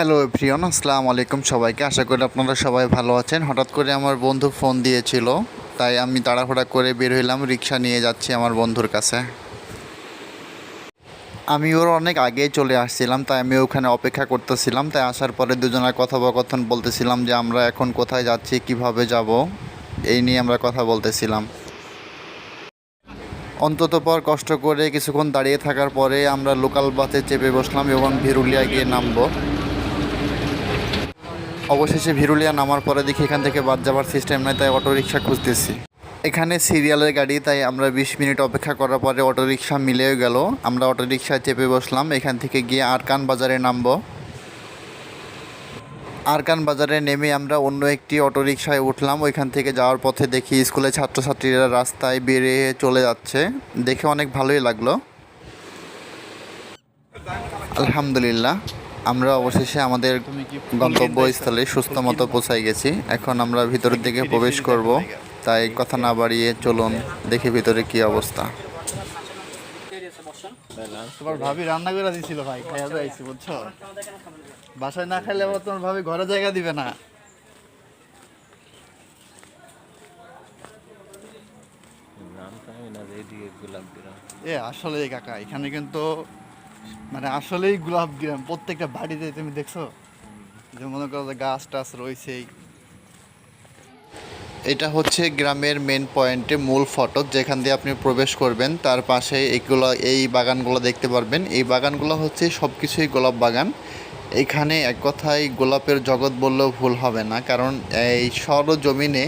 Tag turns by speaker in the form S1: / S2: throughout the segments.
S1: Hello প্রিয়ন আসসালামু আলাইকুম সবাইকে। আশা করি আপনারা সবাই ভালো আছেন। হঠাৎ করে আমার বন্ধু ফোন দিয়েছিল, তাই আমি তাড়াহুড়া করে বের হইলাম, রিক্সা নিয়ে যাচ্ছি আমার বন্ধুর কাছে। আমি ওর অনেক আগেই চলে আসছিলাম, তাই আমি ওখানে অপেক্ষা করতেছিলাম, তাই আসার পরে দুজনের কথোপকথন বলতেছিলাম যে আমরা এখন কোথায় যাচ্ছি, কীভাবে যাব, এই নিয়ে আমরা কথা বলতেছিলাম। অন্তত পর কষ্ট করে কিছুক্ষণ দাঁড়িয়ে থাকার পরে আমরা লোকাল বাসে চেপে বসলাম এবং ভিরুলিয়া গিয়ে নামবো। অবশেষে ভিরুলিয়া নামার পরে দেখি এখান থেকে বাদ যাবার সিস্টেম নেই, তাই অটো রিক্সা খুঁজতেছি। এখানে সিরিয়ালের গাড়ি, তাই আমরা বিশ মিনিট অপেক্ষা করার পরে অটো রিক্সা মিলেও গেল। আমরা অটো রিক্সায় চেপে বসলাম, এখান থেকে গিয়ে আরকান বাজারে নামবো। আরকান বাজারে নেমে আমরা অন্য একটি অটো রিক্সায় উঠলাম। ওইখান থেকে যাওয়ার পথে দেখি স্কুলের ছাত্রছাত্রীরা রাস্তায় বেরিয়ে চলে যাচ্ছে। দেখে অনেক ভালোই লাগল। আলহামদুলিল্লাহ। আমরা অবশেষে আমাদের গন্তব্যস্থলে সুস্থ মতো পৌঁছাই গেছি। এখন আমরা ভিতরের দিকে প্রবেশ করব। তাই কথা না বাড়িয়ে চলুন দেখি ভিতরে কি অবস্থা।
S2: তোমার ভাবি রান্না করে দিছিল ভাই খাইয়া যাইছি বুঝছ? বাসায় না খাইলে আবার তোমার ভাবি ঘরে জায়গা দিবে না। এ আসলে কাকা এখানে কিন্তু মানে আসলেই গোলাপ গ্রাম প্রত্যেকটা বাড়িতে তুমি দেখছ? যে মনে করো যে গাছ টাছ রয়েছেই।
S1: এটা হচ্ছে গ্রামের মেন পয়েন্টে মূল ফটক, যেখান দিয়ে আপনি প্রবেশ করবেন। তার পাশে এইগুলো এই বাগানগুলো দেখতে পারবেন। এই বাগানগুলো হচ্ছে সব কিছুই গোলাপ বাগান। এখানে এক কথায় গোলাপের জগৎ বললেও ভুল হবে না, কারণ এই সরজমিনে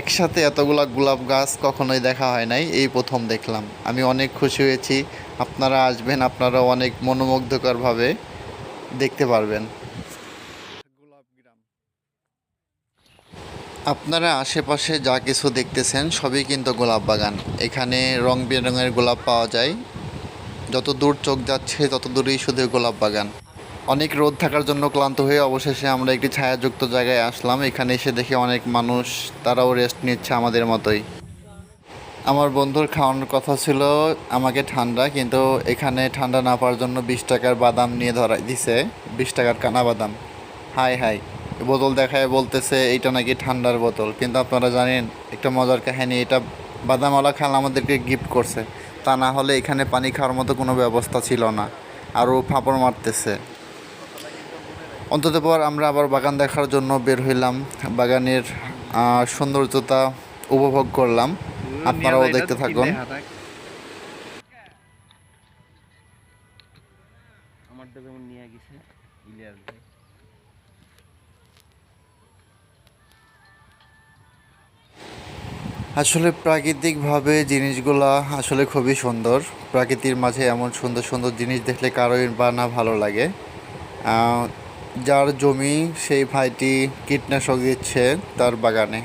S1: একসাথে এতগুলা গোলাপ গাছ কখনোই দেখা হয় নাই, এই প্রথম দেখলাম। আমি অনেক খুশি হয়েছি, আপনারা আসবেন, আপনারা অনেক মনোমুগ্ধকরভাবে দেখতে পারবেন। আপনারা আশেপাশে যা কিছু দেখতেছেন সবই কিন্তু গোলাপ বাগান। এখানে রং বেরঙের গোলাপ পাওয়া যায়। যত দূর চোখ যাচ্ছে, তত দূরেই শুধু গোলাপ বাগান। অনেক রোদ থাকার জন্য ক্লান্ত হয়ে অবশেষে আমরা একটি ছায়াযুক্ত জায়গায় আসলাম। এখানে এসে দেখে অনেক মানুষ, তারাও রেস্ট নিচ্ছে আমাদের মতোই। আমার বন্ধুর খাওয়ানোর কথা ছিল, আমাকে ঠান্ডা, কিন্তু এখানে ঠান্ডা না পাওয়ার জন্য বিশ টাকার বাদাম নিয়ে ধরাই দিছে। বিশ টাকার কানা বাদাম। হাই হাই। বোতল দেখায় বলতেছে, এইটা নাকি ঠান্ডার বোতল। কিন্তু আপনারা জানেন, একটা মজার কাহিনী, এটা বাদামওয়ালা খাল আমাদেরকে গিফট করছে। তা না হলে এখানে পানি খাওয়ার মতো কোনো ব্যবস্থা ছিল না। আরও ফাঁপড় মারতেছে। অন্তত পর আমরা আবার বাগান দেখার জন্য বের হইলাম। বাগানের সৌন্দর্যতা উপভোগ করলাম। আপনারাও দেখতে থাকুন।
S3: আমারটা নিয়ে গেছে
S1: আসলে প্রাকৃতিকভাবে জিনিসগুলা আসলে খুবই সুন্দর। প্রকৃতির মাঝে এমন সুন্দর সুন্দর জিনিস দেখলে কারোই বা না ভালো লাগে। যার জমি সেই ভাইটি কীটনাশক দিচ্ছে তার বাগানে।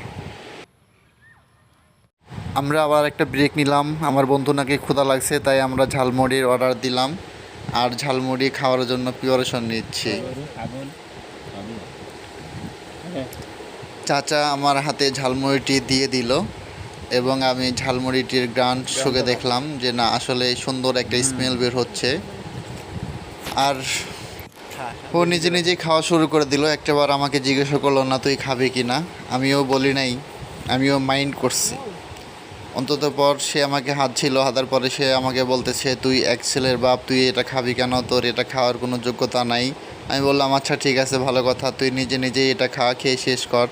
S1: আমরা আবার একটা ব্রেক নিলাম। আমার বন্ধু নাকি ক্ষুধা লাগছে তাই আমরা ঝালমুড়ির অর্ডার দিলাম। আর ঝালমুড়ি খাওয়ার জন্য প্রিপারেশন নিচ্ছি। চাচা আমার হাতে ঝালমুড়িটি দিয়ে দিল এবং আমি ঝালমুড়িটির গ্রান শুকে দেখলাম যে না আসলে সুন্দর একটা স্মেল বের হচ্ছে। আর ও নিজে নিজেই খাওয়া শুরু করে দিল। একটাবার আমাকে জিজ্ঞাসা করল না তুই খাবি কি না? আমিও বলি নাই আমিও মাইন্ড করছি। অন্তত পর সে আমাকে হাত ছিল হাতার পরে সে আমাকে বলতেছে তুই এক ছেলের বাপ তুই এটা খাবি কেন? তোর এটা খাওয়ার কোনো যোগ্যতা নাই। আমি বললাম আচ্ছা ঠিক আছে ভালো কথা তুই নিজে নিজেই এটা খাওয়া খেয়ে শেষ কর।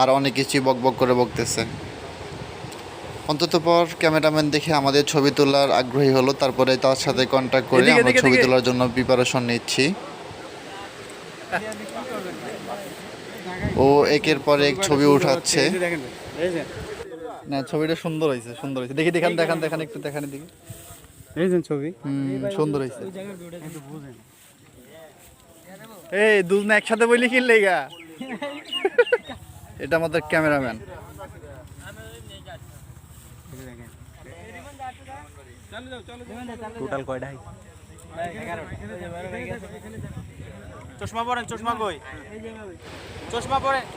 S1: আর অনেক কিছুই বক বক করে বকতেছে। অন্তত পর ক্যামেরাম্যান দেখে আমাদের ছবি তোলার আগ্রহী হলো তারপরে তার সাথে কন্ট্যাক্ট করে আমরা ছবি তোলার জন্য প্রিপারেশন নিচ্ছি। ও একের পর এক ছবি উঠাচ্ছে।
S2: না ছবিটা সুন্দর হয়েছে সুন্দর হয়েছে। দেখি দেখান দেখান দেখান একটু দেখান দিকে
S4: দেখেছেন ছবি।
S2: হুম সুন্দর হয়েছে। এই দুজন একসাথে বলি কি লেগা? এটা আমাদের ক্যামেরাম্যান।
S3: টোটাল কয়টা?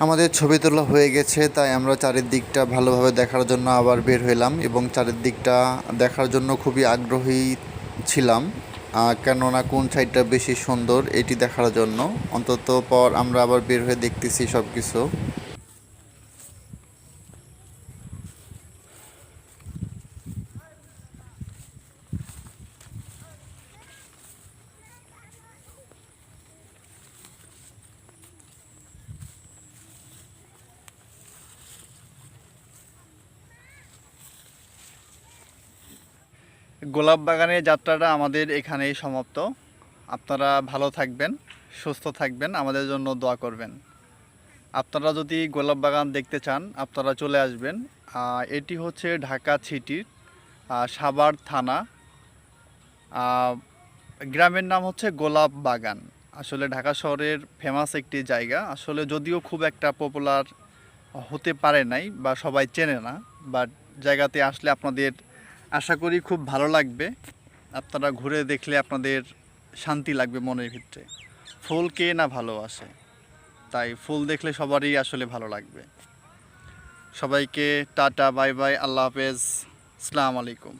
S1: আমাদের ছবি তোলা হয়ে গেছে, তাই আমরা চারিদিকটা ভালোভাবে দেখার জন্য আবার বের হইলাম এবং চারিদিকটা দেখার জন্য খুবই আগ্রহী ছিলাম কেননা কোন সাইডটা বেশি সুন্দর এটি দেখার জন্য। অন্তত পর আমরা আবার বের হয়ে দেখতেছি সব কিছু
S2: গোলাপ বাগানের যাত্রাটা আমাদের এখানেই সমাপ্ত। আপনারা ভালো থাকবেন, সুস্থ থাকবেন, আমাদের জন্য দোয়া করবেন। আপনারা যদি গোলাপ বাগান দেখতে চান, আপনারা চলে আসবেন। এটি হচ্ছে ঢাকা সিটির সাভার থানা। গ্রামের নাম হচ্ছে গোলাপ বাগান আসলে ঢাকা শহরের ফেমাস একটি জায়গা। আসলে যদিও খুব একটা পপুলার হতে পারে নাই বা সবাই চেনে না বাট জায়গাতে আসলে আপনাদের আশা করি খুব ভালো লাগবে। আপনারা ঘুরে দেখলে আপনাদের শান্তি লাগবে মনের ভিতরে। ফুল কে না ভালোবাসে? তাই ফুল দেখলে সবারই আসলে ভালো লাগবে। সবাইকে টাটা, বাই বাই, আল্লাহ হাফেজ। আসসালামু আলাইকুম।